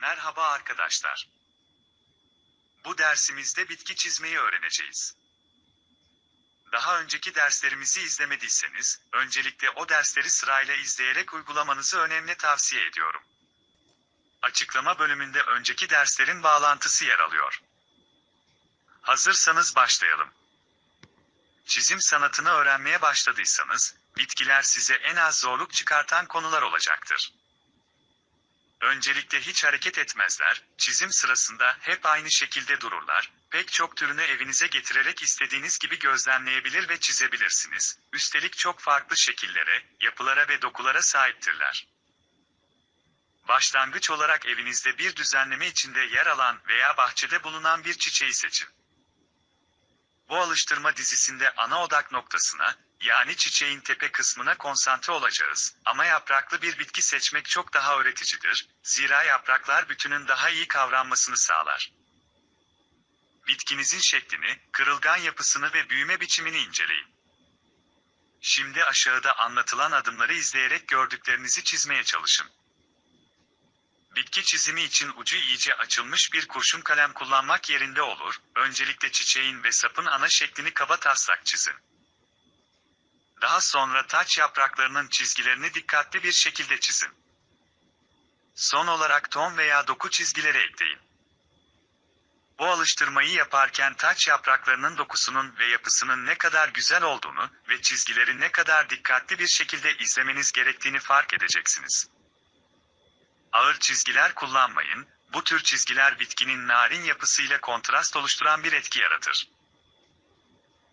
Merhaba arkadaşlar. Bu dersimizde bitki çizmeyi öğreneceğiz. Daha önceki derslerimizi izlemediyseniz, öncelikle o dersleri sırayla izleyerek uygulamanızı önemli tavsiye ediyorum. Açıklama bölümünde önceki derslerin bağlantısı yer alıyor. Hazırsanız başlayalım. Çizim sanatını öğrenmeye başladıysanız, bitkiler size en az zorluk çıkartan konular olacaktır. Öncelikle hiç hareket etmezler, çizim sırasında hep aynı şekilde dururlar, pek çok türünü evinize getirerek istediğiniz gibi gözlemleyebilir ve çizebilirsiniz. Üstelik çok farklı şekillere, yapılara ve dokulara sahiptirler. Başlangıç olarak evinizde bir düzenleme içinde yer alan veya bahçede bulunan bir çiçeği seçin. Bu alıştırma dizisinde ana odak noktasına, yani çiçeğin tepe kısmına konsantre olacağız. Ama yapraklı bir bitki seçmek çok daha öğreticidir. Zira yapraklar bütünün daha iyi kavranmasını sağlar. Bitkinizin şeklini, kırılgan yapısını ve büyüme biçimini inceleyin. Şimdi aşağıda anlatılan adımları izleyerek gördüklerinizi çizmeye çalışın. Bitki çizimi için ucu iyice açılmış bir kurşun kalem kullanmak yerinde olur. Öncelikle çiçeğin ve sapın ana şeklini kaba taslak çizin. Daha sonra taç yapraklarının çizgilerini dikkatli bir şekilde çizin. Son olarak ton veya doku çizgileri ekleyin. Bu alıştırmayı yaparken taç yapraklarının dokusunun ve yapısının ne kadar güzel olduğunu ve çizgileri ne kadar dikkatli bir şekilde izlemeniz gerektiğini fark edeceksiniz. Ağır çizgiler kullanmayın, bu tür çizgiler bitkinin narin yapısıyla kontrast oluşturan bir etki yaratır.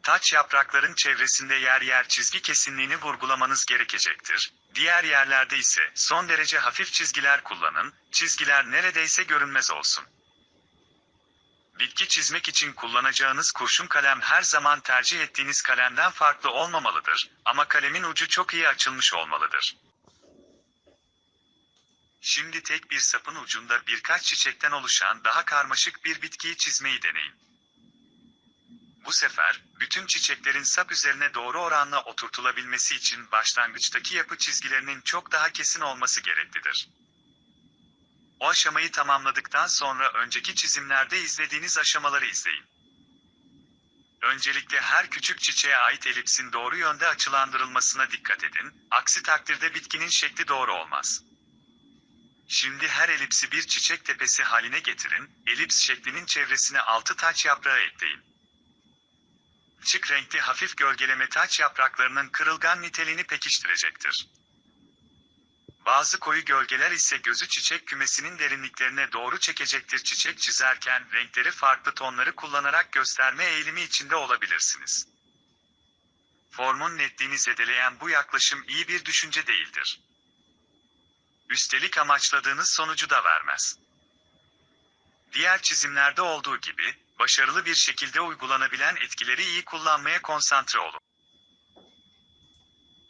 Taç yaprakların çevresinde yer yer çizgi kesinliğini vurgulamanız gerekecektir. Diğer yerlerde ise son derece hafif çizgiler kullanın, çizgiler neredeyse görünmez olsun. Bitki çizmek için kullanacağınız kurşun kalem her zaman tercih ettiğiniz kalemden farklı olmamalıdır ama kalemin ucu çok iyi açılmış olmalıdır. Şimdi tek bir sapın ucunda birkaç çiçekten oluşan daha karmaşık bir bitkiyi çizmeyi deneyin. Bu sefer, bütün çiçeklerin sap üzerine doğru oranla oturtulabilmesi için başlangıçtaki yapı çizgilerinin çok daha kesin olması gereklidir. O aşamayı tamamladıktan sonra önceki çizimlerde izlediğiniz aşamaları izleyin. Öncelikle her küçük çiçeğe ait elipsin doğru yönde açılandırılmasına dikkat edin, aksi takdirde bitkinin şekli doğru olmaz. Şimdi her elipsi bir çiçek tepesi haline getirin, elips şeklinin çevresine altı taç yaprağı ekleyin. Açık renkli hafif gölgeleme taç yapraklarının kırılgan niteliğini pekiştirecektir. Bazı koyu gölgeler ise gözü çiçek kümesinin derinliklerine doğru çekecektir. Çiçek çizerken renkleri farklı tonları kullanarak gösterme eğilimi içinde olabilirsiniz. Formun netliğini zedeleyen bu yaklaşım iyi bir düşünce değildir. Üstelik amaçladığınız sonucu da vermez. Diğer çizimlerde olduğu gibi, başarılı bir şekilde uygulanabilen etkileri iyi kullanmaya konsantre olun.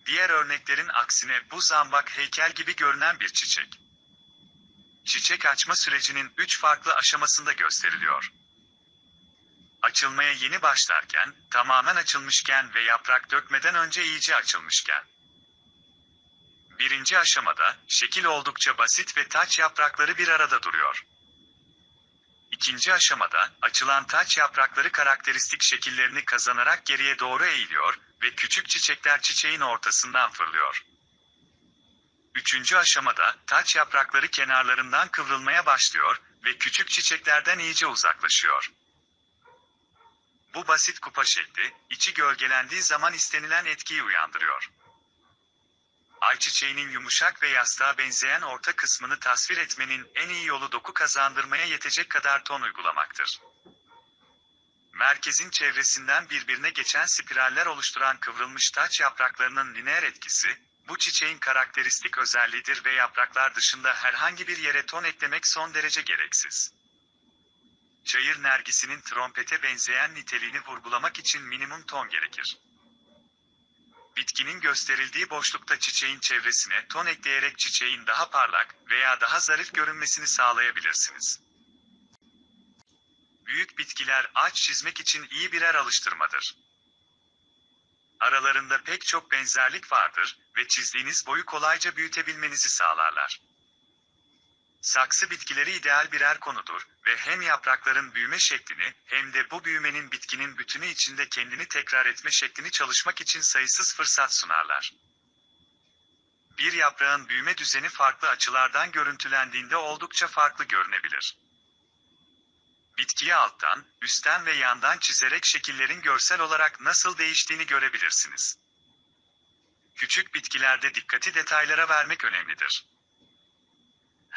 Diğer örneklerin aksine bu zambak heykel gibi görünen bir çiçek. Çiçek açma sürecinin üç farklı aşamasında gösteriliyor. Açılmaya yeni başlarken, tamamen açılmışken ve yaprak dökmeden önce iyice açılmışken. Birinci aşamada, şekil oldukça basit ve taç yaprakları bir arada duruyor. İkinci aşamada, açılan taç yaprakları karakteristik şekillerini kazanarak geriye doğru eğiliyor ve küçük çiçekler çiçeğin ortasından fırlıyor. Üçüncü aşamada, taç yaprakları kenarlarından kıvrılmaya başlıyor ve küçük çiçeklerden iyice uzaklaşıyor. Bu basit kupa şekli, içi gölgelendiği zaman istenilen etkiyi uyandırıyor. Ayçiçeğinin yumuşak ve yastığa benzeyen orta kısmını tasvir etmenin en iyi yolu doku kazandırmaya yetecek kadar ton uygulamaktır. Merkezin çevresinden birbirine geçen spiraller oluşturan kıvrılmış taç yapraklarının lineer etkisi, bu çiçeğin karakteristik özelliğidir ve yapraklar dışında herhangi bir yere ton eklemek son derece gereksiz. Çayır nergisinin trompete benzeyen niteliğini vurgulamak için minimum ton gerekir. Bitkinin gösterildiği boşlukta çiçeğin çevresine ton ekleyerek çiçeğin daha parlak veya daha zarif görünmesini sağlayabilirsiniz. Büyük bitkiler ağaç çizmek için iyi birer alıştırmadır. Aralarında pek çok benzerlik vardır ve çizdiğiniz boyu kolayca büyütebilmenizi sağlarlar. Saksı bitkileri ideal birer konudur ve hem yaprakların büyüme şeklini hem de bu büyümenin bitkinin bütünü içinde kendini tekrar etme şeklini çalışmak için sayısız fırsat sunarlar. Bir yaprağın büyüme düzeni farklı açılardan görüntülendiğinde oldukça farklı görünebilir. Bitkiyi alttan, üstten ve yandan çizerek şekillerin görsel olarak nasıl değiştiğini görebilirsiniz. Küçük bitkilerde dikkati detaylara vermek önemlidir.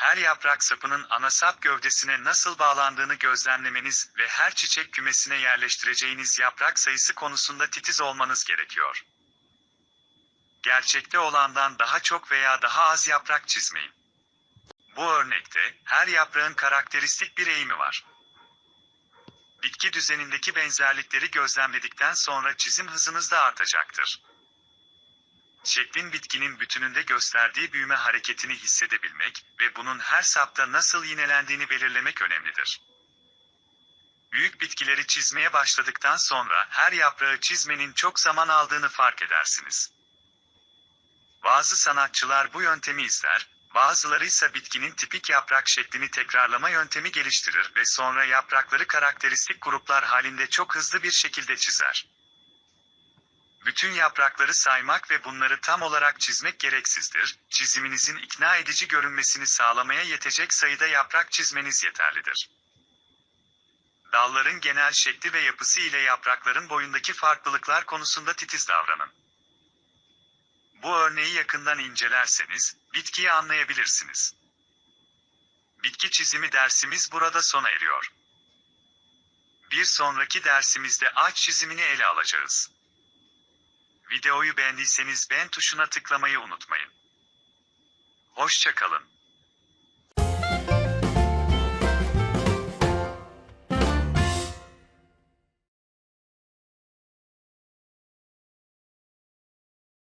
Her yaprak sapının ana sap gövdesine nasıl bağlandığını gözlemlemeniz ve her çiçek kümesine yerleştireceğiniz yaprak sayısı konusunda titiz olmanız gerekiyor. Gerçekte olandan daha çok veya daha az yaprak çizmeyin. Bu örnekte her yaprağın karakteristik bir eğimi var. Bitki düzenindeki benzerlikleri gözlemledikten sonra çizim hızınız da artacaktır. Şeklin bitkinin bütününde gösterdiği büyüme hareketini hissedebilmek ve bunun her sapta nasıl yinelendiğini belirlemek önemlidir. Büyük bitkileri çizmeye başladıktan sonra her yaprağı çizmenin çok zaman aldığını fark edersiniz. Bazı sanatçılar bu yöntemi izler, bazıları ise bitkinin tipik yaprak şeklini tekrarlama yöntemi geliştirir ve sonra yaprakları karakteristik gruplar halinde çok hızlı bir şekilde çizer. Bütün yaprakları saymak ve bunları tam olarak çizmek gereksizdir. Çiziminizin ikna edici görünmesini sağlamaya yetecek sayıda yaprak çizmeniz yeterlidir. Dalların genel şekli ve yapısı ile yaprakların boyundaki farklılıklar konusunda titiz davranın. Bu örneği yakından incelerseniz, bitkiyi anlayabilirsiniz. Bitki çizimi dersimiz burada sona eriyor. Bir sonraki dersimizde ağaç çizimini ele alacağız. Videoyu beğendiyseniz beğen tuşuna tıklamayı unutmayın. Hoşçakalın.